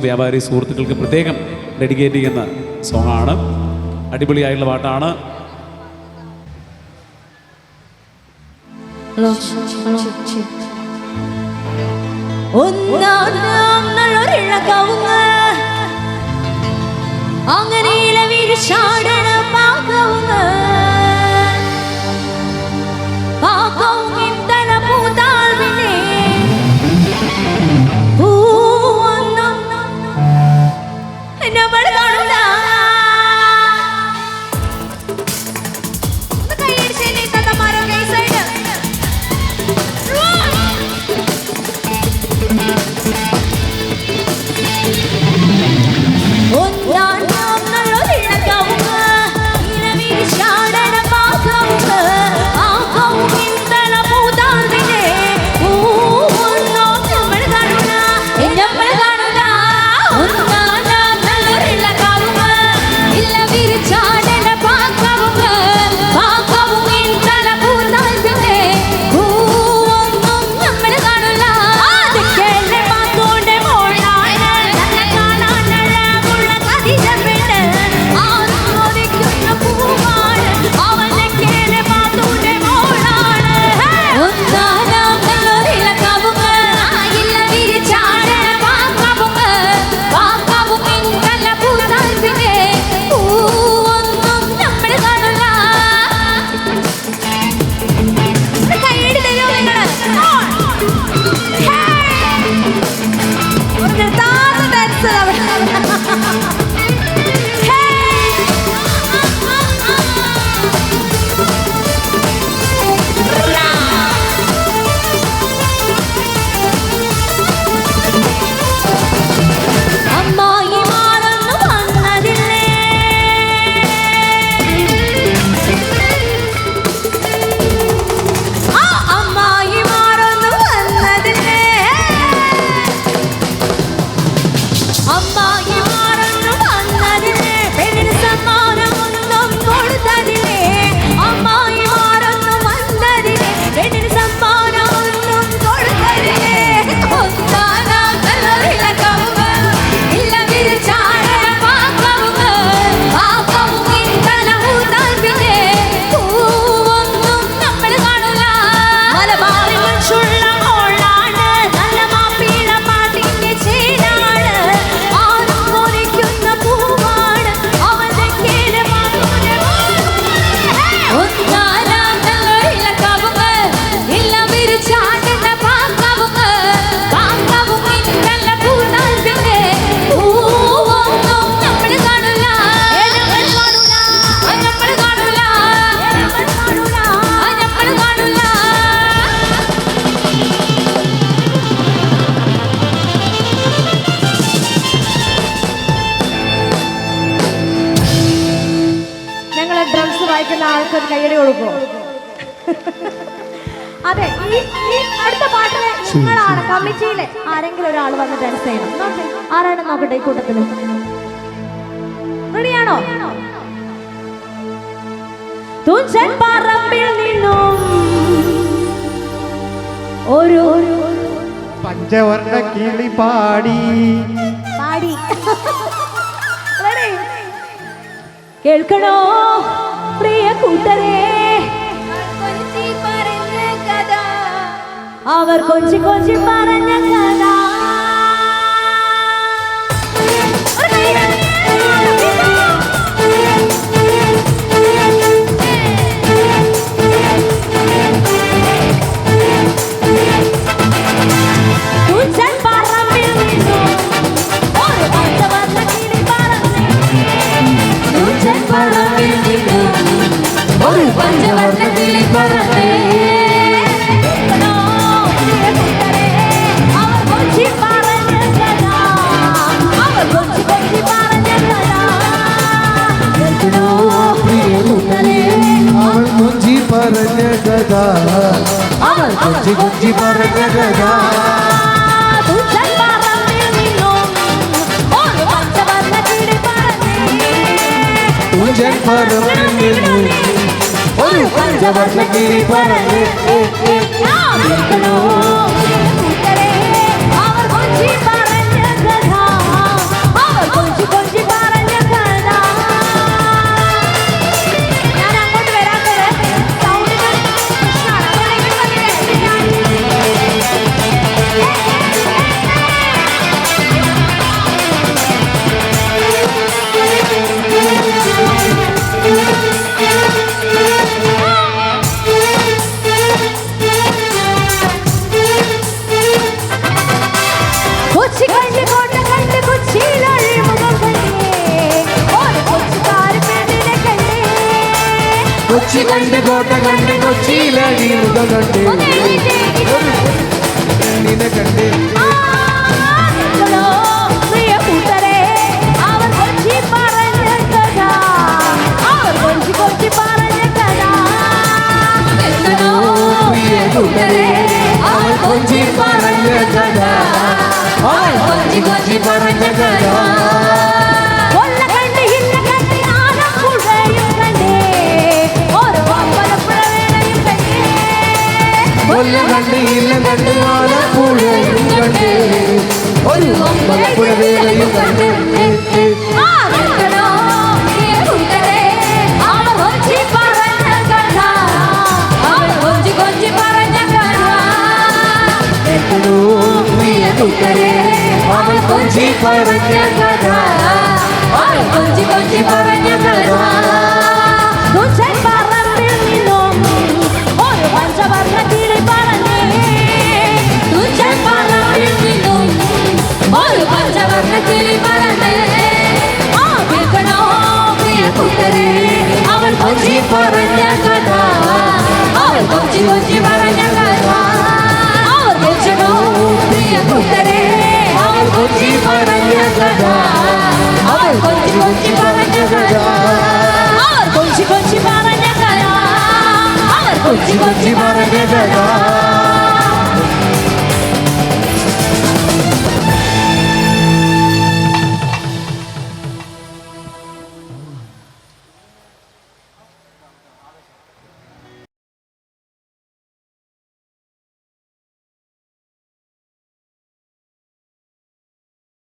വ്യാപാരി സുഹൃത്തുക്കൾക്ക് പ്രത്യേകം ഡെഡിക്കേറ്റ് ചെയ്യുന്ന സോങ്ങാണ്. അടിപൊളിയായുള്ള പാട്ടാണ്. ഒന്നാം എല്ലാവർക്കും ഒരു കൈയടി കൊടുക്കും? അതെ ഈ ഈ അടുത്ത പാട്ടിൽ നിങ്ങളാണ് കമ്മിറ്റിയിലെ ആരെങ്കിലും ഒരാൾ വന്ന് ഡാൻസ് ചെയ്യണം. ആരാണ് നോക്കട്ടെ ഈ കൂട്ടത്തിൽ? റെഡിയാണോ തുഞ്ചൻ പറമ്പിൽ നിന്നും ഓരോ പഞ്ചവർണ കിളി പാടി. പാടി. കേൾക്കണോ? പ്രിയ കൂട്ടരെ. അവർ കൊച്ചി കൊച്ചി പറഞ്ഞ കഥ. বেড়া আমার কচি কচি বারে বেড়া तुझे पर मिलूं और पंजाब लगी पर ए ए ए వచ్చి గంట కోట గంటకొచ్చి ఇలా నీరుగా గంటే నిన్న గంటే கொஞ்சி பறஞ்ச கதா கொஞ்சி கொஞ்சி பறஞ்ச கதா डूटरे और कुंजी पर क्या करा? और कुंजी कुंजी पर